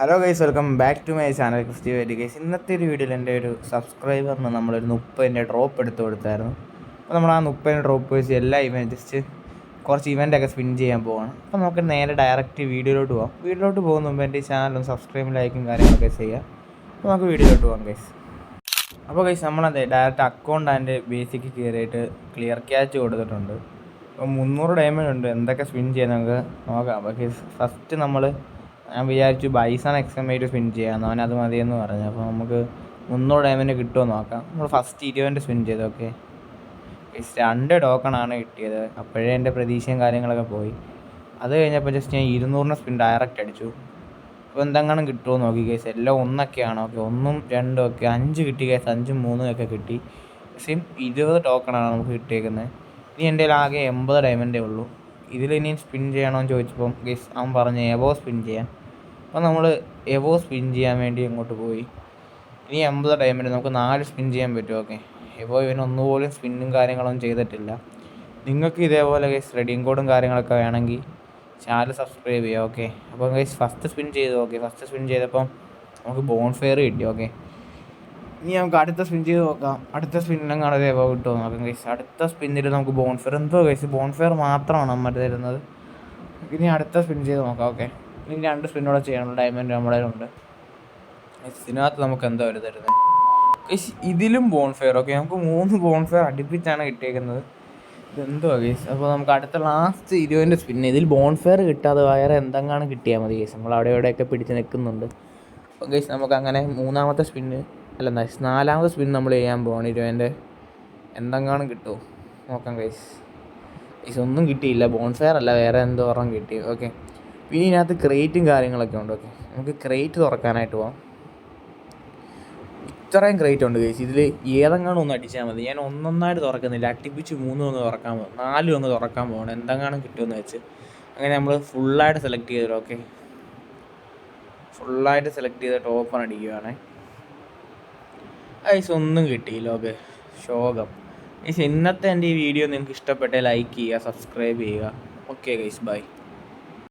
Hello guys welcome back to my channel Christy very guys ഇന്നത്തെ ഒരു വീഡിയോയിൽ എന്റെ ഒരു സബ്സ്ക്രൈബറിന് നമ്മളൊരു മുപ്പതിന്റെ ഡ്രോപ്പ് എടുത്ത് കൊടുത്തായിരുന്നു. അപ്പോൾ നമ്മൾ ആ മുപ്പതിന്റെ ഡ്രോപ്പ് വെച്ച് എല്ലാ ഇവന്റ് ജസ്റ്റ് കുറച്ച് ഇവന്റൊക്കെ സ്പിൻ ചെയ്യാൻ പോവാണ്. അപ്പോൾ നമുക്ക് നേരെ ഡയറക്റ്റ് വീഡിയോയിലോട്ട് പോകാം വീഡിയോയിലോട്ട് പോകുന്ന മുമ്പ് എന്റെ ചാനലും സബ്സ്ക്രൈബ് ലൈക്കും കാര്യങ്ങളൊക്കെ ചെയ്യുക. അപ്പോൾ നമുക്ക് വീഡിയോയിലോട്ട് പോകാം ഗൈസ് അപ്പോൾ ഗൈസ് നമ്മളതെ ഡയറക്റ്റ് അക്കൗണ്ട് അതിന്റെ ബേസിക്ക് കയറിയിട്ട് ക്ലിയർ ക്യാച്ച് കൊടുത്തിട്ടുണ്ട്. അപ്പോൾ മുന്നൂറ് ഡയമണ്ട് ഉണ്ട്. എന്തൊക്കെ സ്പിൻ ചെയ്യാൻ നമുക്ക് നോക്കാം. അപ്പോൾ ഗൈസ് ഫസ്റ്റ് നമ്മൾ ഞാൻ വിചാരിച്ചു ബൈസാണ് എക്സാം ആയിട്ട് സ്പിൻ ചെയ്യാമെന്ന് അവൻ അത് മതിയെന്ന് പറഞ്ഞു. അപ്പോൾ നമുക്ക് മുന്നൂറ് ഡയമണ്ട് കിട്ടുമോ നോക്കാം. നമ്മൾ ഫസ്റ്റ് ഇരുപതിന്റെ സ്പിൻ ചെയ്തു ഓക്കെ രണ്ട് ടോക്കണാണ് കിട്ടിയത്. അപ്പോഴേ എന്റെ പ്രതീക്ഷയും കാര്യങ്ങളൊക്കെ പോയി. അത് കഴിഞ്ഞപ്പോൾ ജസ്റ്റ് ഞാൻ ഇരുന്നൂറിന് സ്പിൻ ഡയറക്റ്റ് അടിച്ചു. അപ്പോൾ എന്തെങ്കിലും കിട്ടുമോ നോക്കി കേസ് എല്ലാം ഒന്നൊക്കെയാണ് ഓക്കെ ഒന്നും രണ്ടും ഒക്കെ അഞ്ച് കിട്ടി കേസ് അഞ്ചും മൂന്നും ഒക്കെ കിട്ടി. സെയിം ഇരുപത് ടോക്കണാണ് നമുക്ക് കിട്ടിയേക്കുന്നത് ഇനി എന്റെ ആകെ എൺപത് ഡയമൻഡേ ഉള്ളൂ. ഇതിൽ സ്പിൻ ചെയ്യണമെന്ന് ചോദിച്ചപ്പം ഗേസ് അവൻ പറഞ്ഞു എവോ സ്പിൻ ചെയ്യാൻ അപ്പോൾ നമ്മൾ എവോ സ്പിൻ ചെയ്യാൻ വേണ്ടി അങ്ങോട്ട് പോയി. ഇനി എൺപത് ഡയമണ്ട് നമുക്ക് നാല് സ്പിൻ ചെയ്യാൻ പറ്റും ഓക്കെ എവോ ഇവന് ഒന്നുപോലും സ്പിന്നും കാര്യങ്ങളൊന്നും ചെയ്തിട്ടില്ല. നിങ്ങൾക്ക് ഇതേപോലെ ഗൈസ് റെഡിയും കോഡും കാര്യങ്ങളൊക്കെ വേണമെങ്കിൽ ചാനൽ സബ്സ്ക്രൈബ് ചെയ്യുക ഓക്കെ അപ്പം ഗൈസ് ഫസ്റ്റ് സ്പിൻ ചെയ്തു ഓക്കെ ഫസ്റ്റ് സ്പിൻ ചെയ്തപ്പം നമുക്ക് ബോൺ ഫെയർ കിട്ടി ഓക്കെ ഇനി നമുക്ക് അടുത്ത സ്പിൻ ചെയ്ത് നോക്കാം. അടുത്ത സ്പിന്നിലെങ്ങാണ് ദേവ കിട്ടുമോ നോക്കാം കൈസ് അടുത്ത സ്പിന്നിൽ നമുക്ക് ബോൺഫെയർ എന്തോ കൈസ് ബോൺഫെയർ മാത്രമാണ് നമ്മൾ തരുന്നത് ഇനി അടുത്ത സ്പിൻ ചെയ്ത് നോക്കാം ഓക്കെ ഇനി രണ്ട് സ്പിന്നോടെ ചെയ്യണം. ഡയമണ്ട് നമ്മുടെ ഉണ്ട് ഇതിനകത്ത് നമുക്ക് എന്തോ ഒരു തരുന്നത് ഗൈസ് ഇതിലും ബോൺഫെയർ ഓക്കെ നമുക്ക് മൂന്ന് ബോൺഫെയർ അടുപ്പിച്ചാണ് കിട്ടിയേക്കുന്നത്. ഇതെന്തോ ഗൈസ് അപ്പോൾ നമുക്ക് അടുത്ത ലാസ്റ്റ് ഇരുപതിന്റെ സ്പിന്ന് ഇതിൽ ബോൺഫെയർ കിട്ടാതെ വേറെ എന്തെങ്കിലും കിട്ടിയാൽ മതി ഗൈസ് നമ്മൾ അവിടെ ഇവിടെയൊക്കെ പിടിച്ച് നിൽക്കുന്നുണ്ട്. അപ്പോൾ ഗൈസ് നമുക്ക് അങ്ങനെ മൂന്നാമത്തെ സ്പിന്ന് അല്ല നൈസ് നാലാമത് സ്പിൻ നമ്മൾ ചെയ്യാൻ പോവാണ്. ഇരുപതിന്റെ എന്തെങ്കിലും കിട്ടുമോ നോക്കാം ഗൈസ് ഗൈസ് ഒന്നും കിട്ടിയില്ല. ബോൺഫെയർ അല്ല വേറെ എന്തോ ഒരെണ്ണം കിട്ടി. ഓക്കെ പിന്നെ ഇതിനകത്ത് ക്രേറ്റും കാര്യങ്ങളൊക്കെ ഉണ്ട്. ഓക്കെ നമുക്ക് ക്രേറ്റ് തുറക്കാനായിട്ട് പോവാം. ഇത്രയും ക്രേറ്റ് ഉണ്ട് ഗൈസ് ഇതിൽ ഏതെങ്കിലും ഒന്ന് അടിച്ചാൽ മതി. ഞാൻ ഒന്നൊന്നായിട്ട് തുറക്കുന്നില്ല. അട്ടിപ്പിച്ച് മൂന്നും ഒന്ന് തുറക്കാൻ പോകും നാലും ഒന്ന് തുറക്കാൻ പോകണം എന്തെങ്കിലും കിട്ടുമെന്ന് വെച്ച്. അങ്ങനെ നമ്മൾ ഫുള്ളായിട്ട് സെലക്ട് ചെയ്തിട്ട് ഓക്കെ ഫുള്ളായിട്ട് സെലക്ട് ചെയ്തിട്ട് ഓപ്പൺ അടിക്കുകയാണേ ഐസ് ഒന്നും കിട്ടിയില്ല ഓക്കെ ശോകം. ഗൈസ് ഇന്നത്തെ എന്റെ ഈ വീഡിയോ നിങ്ങൾക്ക് ഇഷ്ടപ്പെട്ട ലൈക്ക് ചെയ്യുക സബ്സ്ക്രൈബ് ചെയ്യുക. Okay guys by